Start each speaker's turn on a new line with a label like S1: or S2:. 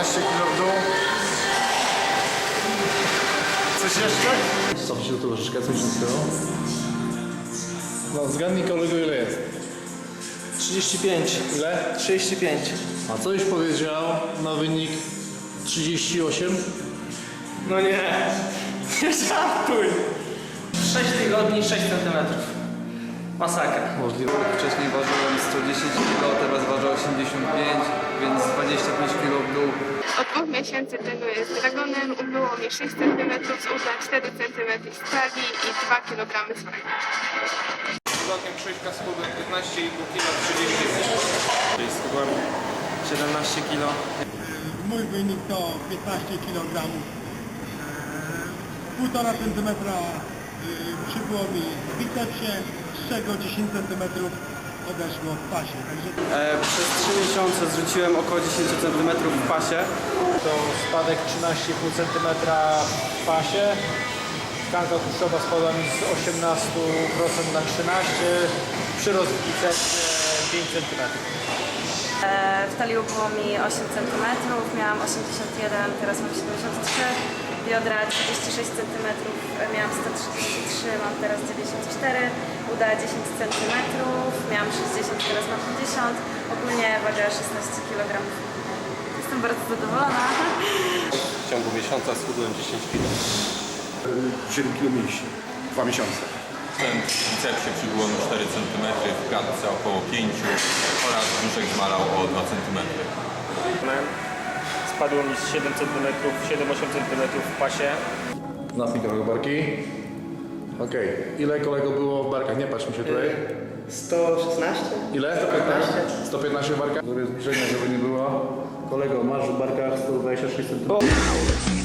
S1: 15 kg w dół. Coś jeszcze?
S2: Cofnij się do tego troszeczkę, coś niskiego.
S1: No, zgadnij kolego ile jest.
S3: 35.
S1: Ile?
S3: 35.
S2: A co już powiedział na wynik 38?
S3: No nie. Nie żartuj. 6 tygodni, 6 cm. Masakra.
S2: Możliwe.
S4: Wcześniej ważyłem 110 kg, teraz ważę
S5: Od dwóch miesięcy trenuję z Dragonem, ubyło mi 6 cm z uda, 4 cm z tragi i 2 kg z wagi.
S6: Tygodnie Krzyśka schudłem 15,5 kg 30 Czyli schudłem 17 kg.
S7: Mój wynik to 15 kg. 1,5 cm przybyło mi w bicepsie, z czego 10 odeszło w pasie. Także
S3: E, przez 3 miesiące zrzuciłem około 10 cm w pasie.
S8: to spadek 13,5 cm w pasie. Tkanka tłuszczowa spadła mi z 18% na 13%, przyrost w bicepsie 5 cm.
S9: E, W talii było mi 8 cm, miałam 81, teraz mam 73, biodra 36 cm, miałam 133, mam teraz 94, uda 10 cm, miałam 60, teraz mam 50, ogólnie waga 16 kg. Jestem bardzo zadowolona.
S6: W ciągu miesiąca schudłem 10 kg.
S1: 7 kg mięśni. Dwa miesiące.
S10: Ten bicepsie przybyło mi 4 cm, w klatce około 5 oraz brzuszek zmalał o 2 cm.
S8: Spadło mi z 7 cm, 7-8 cm w pasie.
S2: Napnij kolego barki. Okej. Ile kolego było w barkach? Nie patrz mi się tutaj.
S3: 116?
S2: Ile? 115? 115 w barkach. Zrobię zbliżenie, żeby nie było. Kolego, masz w barkach 126 cm.